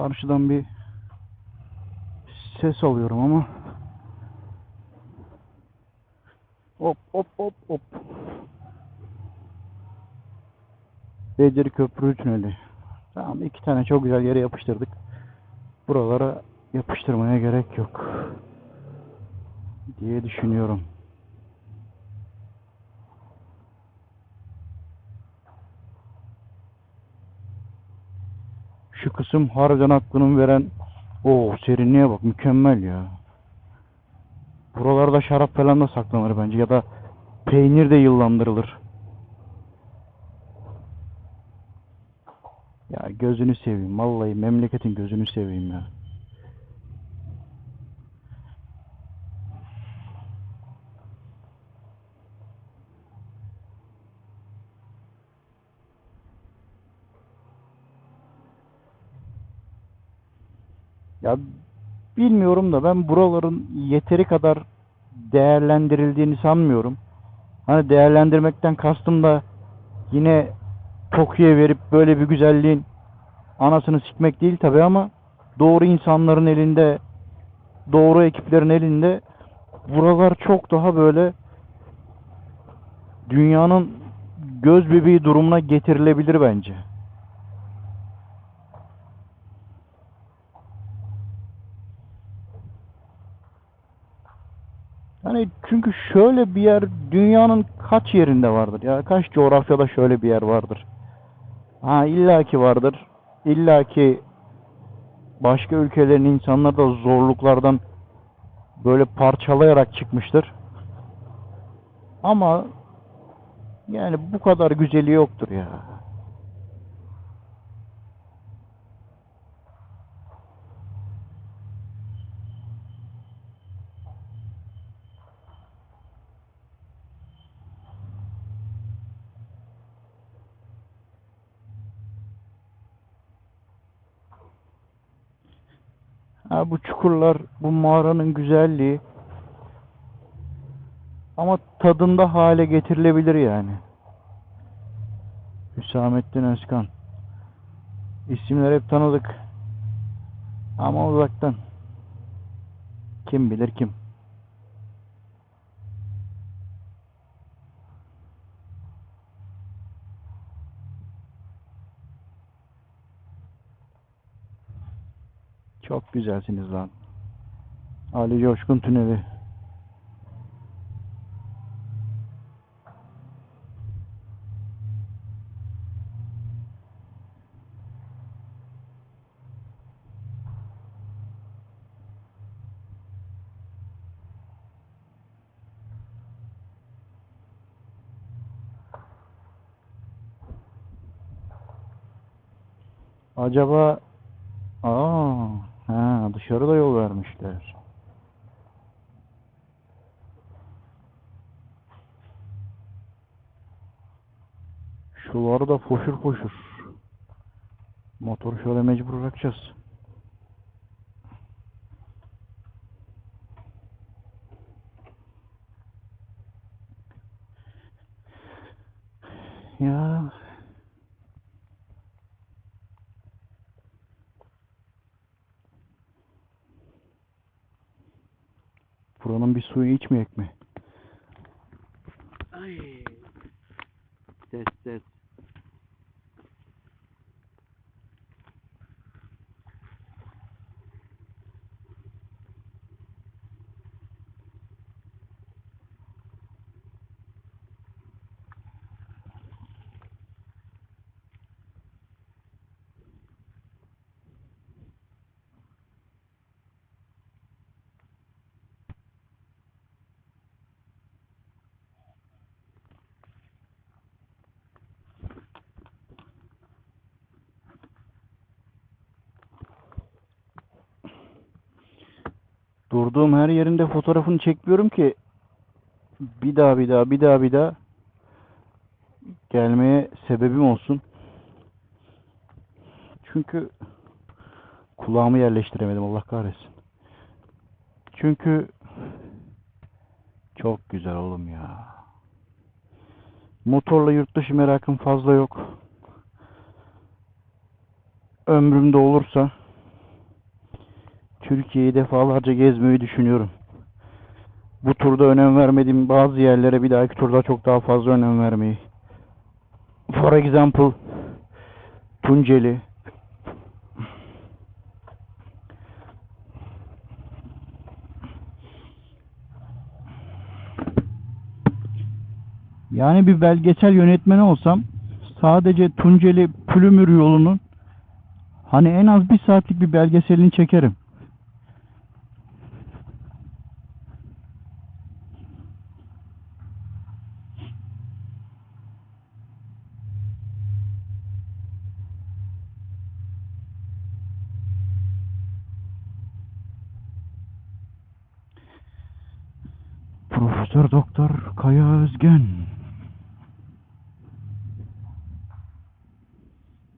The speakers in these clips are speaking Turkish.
Karşıdan bir ses alıyorum ama hop hop hop hop Bedir Köprü Tüneli Tamam iki tane çok güzel yere yapıştırdık. Buralara yapıştırmaya gerek yok diye düşünüyorum. Şu kısım harbiden aklını veren o serinliğe bak mükemmel ya. Buralarda şarap falan da saklanır bence ya da peynir de yıllandırılır. Ya gözünü seveyim vallahi memleketin gözünü seveyim ya. Ya bilmiyorum da ben buraların yeteri kadar değerlendirildiğini sanmıyorum. Hani değerlendirmekten kastım da yine Tokyo'ya verip böyle bir güzelliğin anasını sikmek değil tabi ama doğru insanların elinde, doğru ekiplerin elinde buralar çok daha böyle dünyanın göz bebeği durumuna getirilebilir bence. Hani çünkü şöyle bir yer dünyanın kaç yerinde vardır ya kaç coğrafyada şöyle bir yer vardır. Ha illaki vardır. İllaki başka ülkelerin insanları da zorluklardan böyle parçalayarak çıkmıştır. Ama yani bu kadar güzeli yoktur ya. Ha, bu çukurlar, bu mağaranın güzelliği ama tadında hale getirilebilir yani. Hüsamettin Özkan. İsimler hep tanıdık. Ama uzaktan. Kim bilir kim. Çok güzelsiniz lan. Ali Coşkun Tüneli. Acaba Aa, ha, dışarıda yol vermişler. Şuları da foşur foşur. Motoru şöyle mecbur bırakacağız. Ya buranın bir suyu içmeyek mi? Ay. Ses ses. Durduğum her yerinde fotoğrafını çekmiyorum ki bir daha bir daha bir daha bir daha gelmeye sebebim olsun. Çünkü kulağımı yerleştiremedim Allah kahretsin. Çünkü çok güzel oğlum ya. Motorla yurt dışı merakım fazla yok. Ömrümde olursa Türkiye'yi defalarca gezmeyi düşünüyorum. Bu turda önem vermediğim bazı yerlere bir dahaki turda çok daha fazla önem vermeyi. For example, Tunceli. Yani bir belgesel yönetmeni olsam sadece Tunceli Pülümür yolunun hani en az bir saatlik bir belgeselini çekerim. Profesör Doktor Kaya Özgen.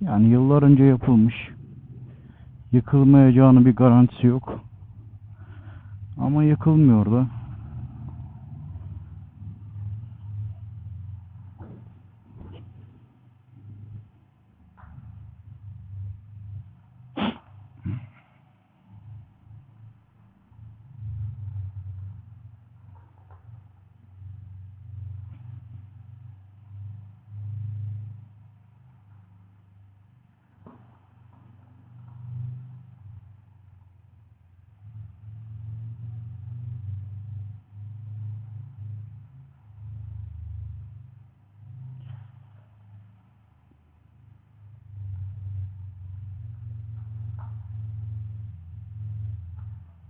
Yani yıllar önce yapılmış. Yıkılmayacağının bir garantisi yok. Ama yıkılmıyor da.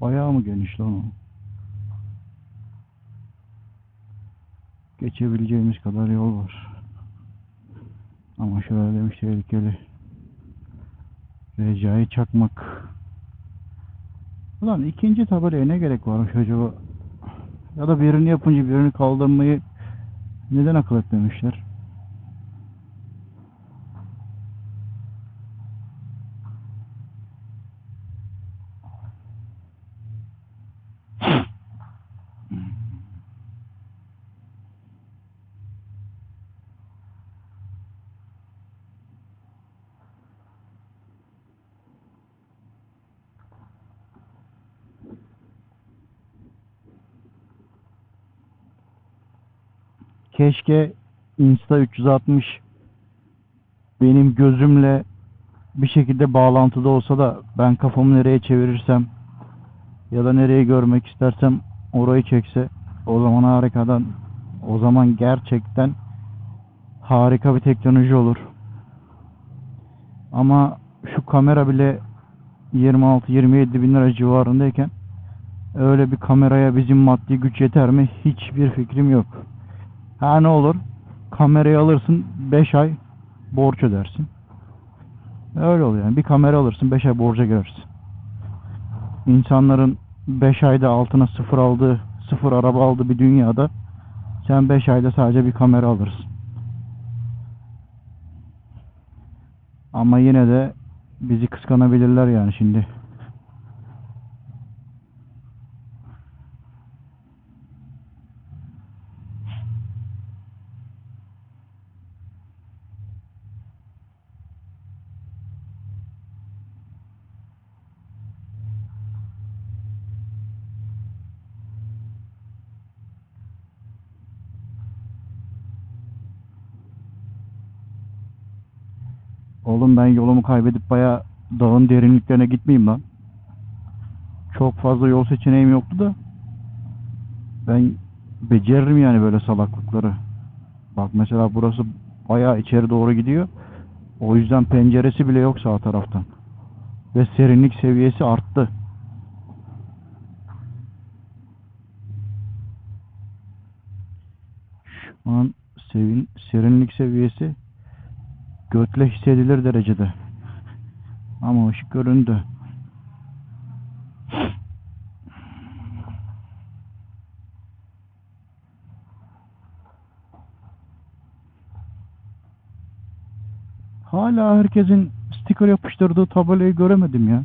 Bayağı mı geniş lan o? Geçebileceğimiz kadar yol var. Ama şöyle demiş tehlikeli. Recai Çakmak. Ulan ikinci tabelaya ne gerek varmış acaba? Ya da birini yapınca birini kaldırmayı neden akıl etmemişler? Keşke Insta 360 benim gözümle bir şekilde bağlantıda olsa da ben kafamı nereye çevirirsem ya da nereyi görmek istersem orayı çekse o zaman harikadan o zaman gerçekten harika bir teknoloji olur. Ama şu kamera bile 26-27 bin lira civarındayken öyle bir kameraya bizim maddi güç yeter mi? Hiçbir fikrim yok. Ha ne olur? Kamerayı alırsın 5 ay borç ödersin. Öyle oluyor yani. Bir kamera alırsın 5 ay borca girersin. İnsanların 5 ayda altına sıfır aldığı, sıfır araba aldığı bir dünyada sen 5 ayda sadece bir kamera alırsın. Ama yine de bizi kıskanabilirler yani şimdi. Oğlum ben yolumu kaybedip baya dağın derinliklerine gitmeyeyim lan. Çok fazla yol seçeneğim yoktu da. Ben beceririm yani böyle salaklıkları. Bak mesela burası baya içeri doğru gidiyor. O yüzden penceresi bile yok sağ taraftan. Ve serinlik seviyesi arttı. Şu an sevin, serinlik seviyesi götle hissedilir derecede. Ama ışık göründü. Hala herkesin sticker yapıştırdığı tabelayı göremedim ya.